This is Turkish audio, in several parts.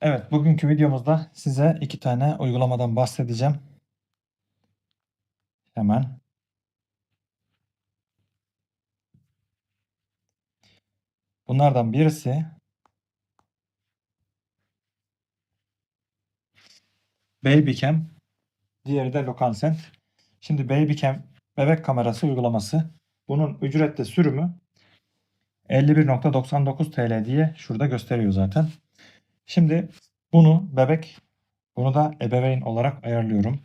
Evet, bugünkü videomuzda size iki tane uygulamadan bahsedeceğim. Hemen. Bunlardan birisi Babycam, diğeri de Localsent. Şimdi Babycam bebek kamerası uygulaması. Bunun ücretli sürümü 51.99 TL diye şurada gösteriyor zaten. Şimdi bunu bebek, bunu da ebeveyn olarak ayarlıyorum.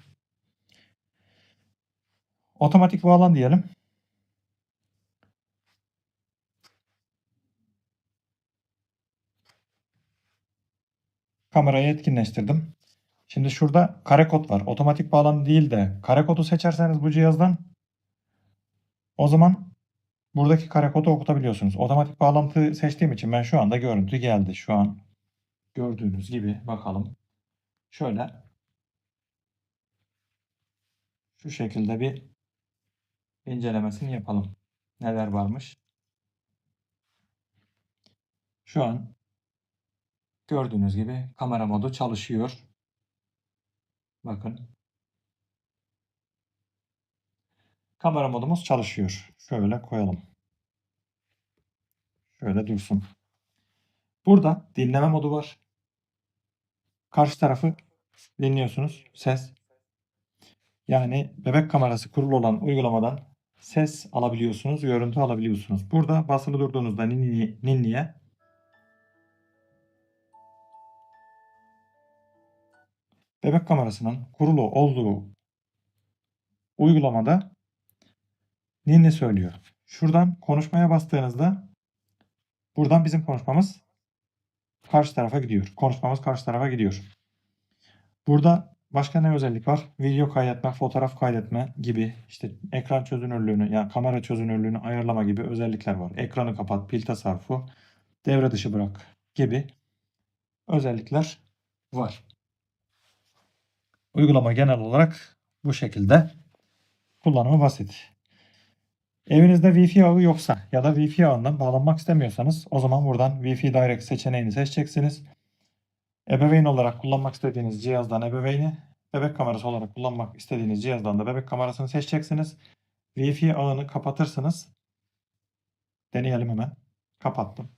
Otomatik bağlan diyelim. Kamerayı etkinleştirdim. Şimdi şurada kare kod var. Otomatik bağlan değil de kare kodu seçerseniz bu cihazdan o zaman buradaki kare kodu okutabiliyorsunuz. Otomatik bağlantı seçtiğim için ben şu anda görüntü geldi. Şu an gördüğünüz gibi bakalım. Şöyle şu şekilde bir incelemesini yapalım. Neler varmış? Şu an gördüğünüz gibi kamera modu çalışıyor. Bakın. Kamera modumuz çalışıyor. Şöyle koyalım. Şöyle dursun. Burada dinleme modu var. Karşı tarafı dinliyorsunuz. Ses. Yani bebek kamerası kurulu olan uygulamadan ses alabiliyorsunuz, görüntü alabiliyorsunuz. Burada basılı durduğunuzda ninni, ninniye bebek kamerasının kurulu olduğu uygulamada ninni söylüyor. Şuradan konuşmaya bastığınızda buradan bizim konuşmamız karşı tarafa gidiyor. Konuşmamız karşı tarafa gidiyor. Burada başka ne özellik var? Video kaydetme, fotoğraf kaydetme gibi işte ekran çözünürlüğünü yani kamera çözünürlüğünü ayarlama gibi özellikler var. Ekranı kapat, pil tasarrufu, devre dışı bırak gibi özellikler var. Uygulama genel olarak bu şekilde. Kullanımı basit. Evinizde Wi-Fi ağı yoksa ya da Wi-Fi ağından bağlanmak istemiyorsanız o zaman buradan Wi-Fi Direct seçeneğini seçeceksiniz. Ebeveyn olarak kullanmak istediğiniz cihazdan ebeveyni, bebek kamerası olarak kullanmak istediğiniz cihazdan da bebek kamerasını seçeceksiniz. Wi-Fi ağını kapatırsınız. Deneyelim hemen. Kapattım.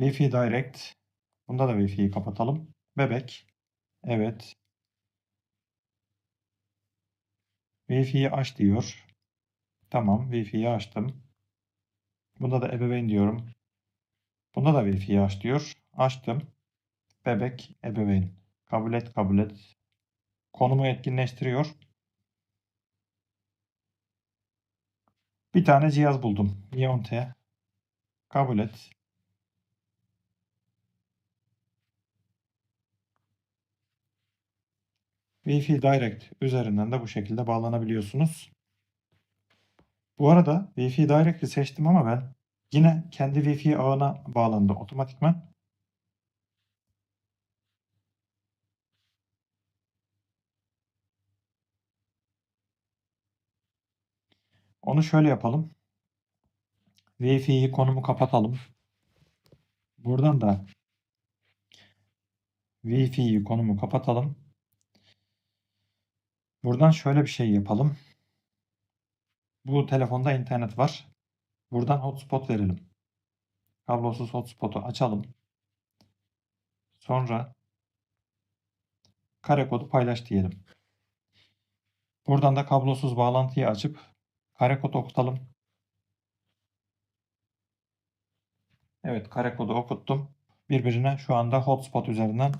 Wi-Fi Direct. Bunda da Wi-Fi'yi kapatalım. Bebek. Evet. Wi-Fi'yi aç diyor. Tamam. Wi-Fi'yi açtım. Bunda da ebeveyn diyorum. Bunda da Wi-Fi'yi aç diyor. Açtım. Bebek ebeveyn. Kabul et kabul et. Konumu etkinleştiriyor. Bir tane cihaz buldum. Ionte. Kabul et. Wi-Fi Direct üzerinden de bu şekilde bağlanabiliyorsunuz. Bu arada Wi-Fi Direct'i seçtim ama ben yine kendi Wi-Fi ağına bağlandı otomatikman. Onu şöyle yapalım. Wi-Fi'yi konumu kapatalım. Buradan da Wi-Fi'yi konumu kapatalım. Buradan şöyle bir şey yapalım. Bu telefonda internet var. Buradan hotspot verelim. Kablosuz hotspot'u açalım. Sonra kare kodu paylaş diyelim. Buradan da kablosuz bağlantıyı açıp kare kod okutalım. Evet kare kodu okuttum. Birbirine şu anda hotspot üzerinden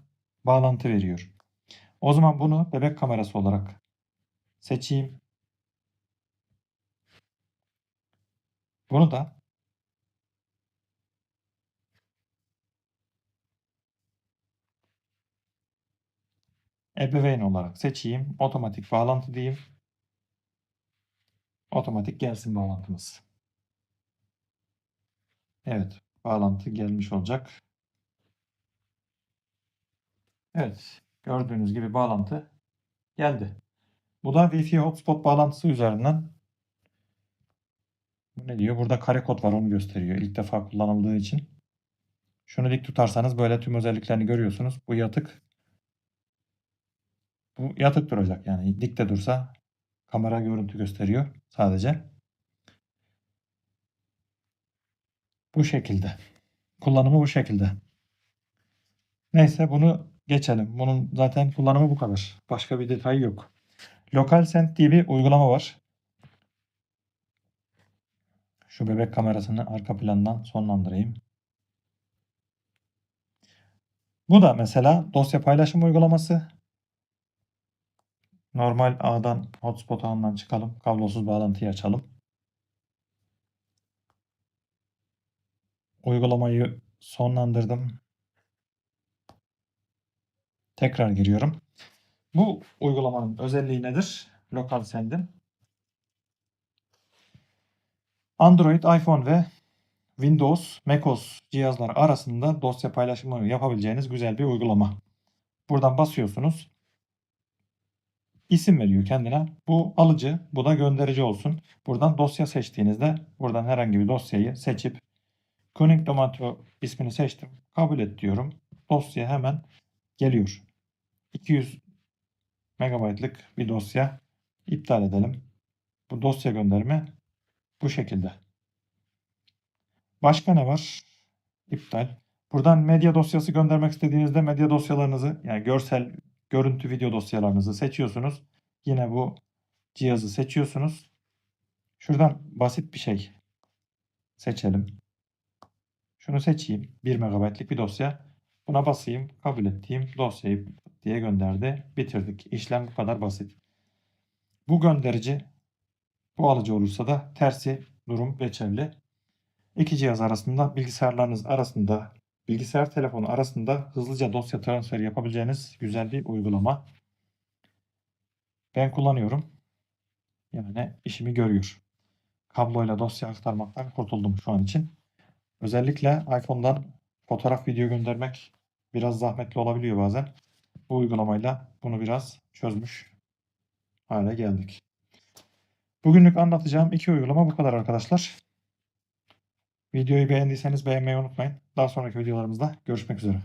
bağlantı veriyor. O zaman bunu bebek kamerası olarak seçeyim. Bunu da ebeveyn olarak seçeyim. Otomatik bağlantı diyeyim. Otomatik gelsin bağlantımız. Evet. Bağlantı gelmiş olacak. Evet. Gördüğünüz gibi bağlantı geldi. Bu da Wi-Fi hotspot bağlantısı üzerinden. Bu ne diyor? Burada kare kod var onu gösteriyor. İlk defa kullanıldığı için. Şunu dik tutarsanız böyle tüm özelliklerini görüyorsunuz. Bu yatık. Bu yatık duracak yani. Dik de dursa kamera görüntü gösteriyor sadece. Bu şekilde. Kullanımı bu şekilde. Neyse bunu geçelim. Bunun zaten kullanımı bu kadar. Başka bir detayı yok. LocalSend diye bir uygulama var. Şu bebek kamerasını arka plandan sonlandırayım. Bu da mesela dosya paylaşım uygulaması. Normal ağdan hotspot ağından çıkalım. Kablosuz bağlantıyı açalım. Uygulamayı sonlandırdım. Tekrar giriyorum. Bu uygulamanın özelliği nedir? Lokal Send'in. Android, iPhone ve Windows, macOS cihazlar arasında dosya paylaşımı yapabileceğiniz güzel bir uygulama. Buradan basıyorsunuz. İsim veriyor kendine. Bu alıcı, bu da gönderici olsun. Buradan dosya seçtiğinizde buradan herhangi bir dosyayı seçip Connect Tomato ismini seçtim. Kabul et diyorum. Dosya hemen geliyor. 200 megabaytlık bir dosya. İptal edelim. Bu dosya gönderme bu şekilde. Başka ne var? İptal. Buradan medya dosyası göndermek istediğinizde medya dosyalarınızı yani görsel, görüntü, video dosyalarınızı seçiyorsunuz. Yine bu cihazı seçiyorsunuz. Şuradan basit bir şey seçelim. Şunu seçeyim. 1 megabaytlık bir dosya. Buna basayım. Kabul ettiğim dosyayı diye gönderdi. Bitirdik. İşlem bu kadar basit. Bu gönderici bu alıcı olursa da tersi durum geçerli. İki cihaz arasında bilgisayarlarınız arasında bilgisayar telefonu arasında hızlıca dosya transferi yapabileceğiniz güzel bir uygulama. Ben kullanıyorum. Yani işimi görüyor. Kabloyla dosya aktarmaktan kurtuldum şu an için. Özellikle iPhone'dan fotoğraf video göndermek biraz zahmetli olabiliyor bazen. Bu uygulamayla bunu biraz çözmüş hale geldik. Bugünlük anlatacağım iki uygulama bu kadar arkadaşlar. Videoyu beğendiyseniz beğenmeyi unutmayın. Daha sonraki videolarımızda görüşmek üzere.